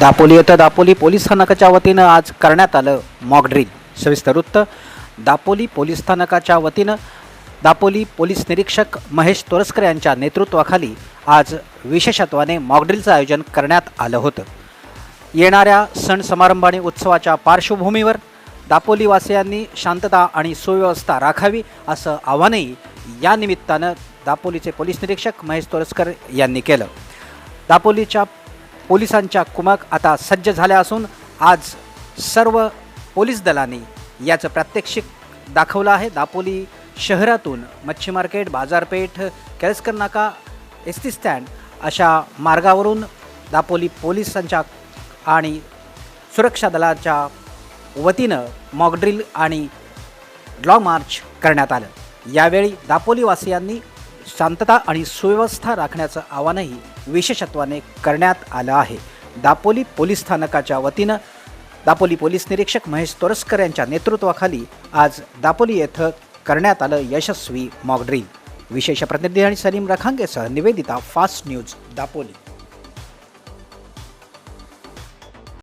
दापोली येथे दापोली पोलीस स्थानकाच्या वतीनं आज करण्यात आलं मॉकड्रिल सविस्तर वृत्त. दापोली पोलीस स्थानकाच्या वतीनं दापोली पोलीस निरीक्षक महेश तोरसकर यांच्या नेतृत्वाखाली आज विशेषत्वाने मॉकड्रिलचं आयोजन करण्यात आलं होतं. येणाऱ्या सण समारंभ आणि उत्सवाच्या पार्श्वभूमीवर दापोलीवासियांनी शांतता आणि सुव्यवस्था राखावी असं आव्हानही या निमित्तानं दापोलीचे पोलीस निरीक्षक महेश तोरसकर यांनी केलं. दापोलीच्या पोलिसांच्या कुमक आता सज्ज झाल्या असून आज सर्व पोलीस दलांनी याचं प्रात्यक्षिक दाखवलं आहे. दापोली शहरातून मच्छी मार्केट बाजारपेठ केळसकर नाका एस टी स्टँड अशा मार्गावरून दापोली पोलिसांच्या आणि सुरक्षा दलाच्या वतीनं मॉकड्रिल आणि लॉ मार्च करण्यात आलं. यावेळी दापोलीवासियांनी शांतता आणि सुव्यवस्था राखण्याचं आवाहनही विशेषत्वाने करण्यात आलं आहे. दापोली पोलीस स्थानकाच्या वतीनं दापोली पोलीस निरीक्षक महेश तोरसकर यांच्या नेतृत्वाखाली आज दापोली येथं करण्यात आलं यशस्वी मॉकड्रील विशेष प्रतिनिधी आणि सलीम रखांगेसह निवेदिता फास्ट न्यूज दापोली.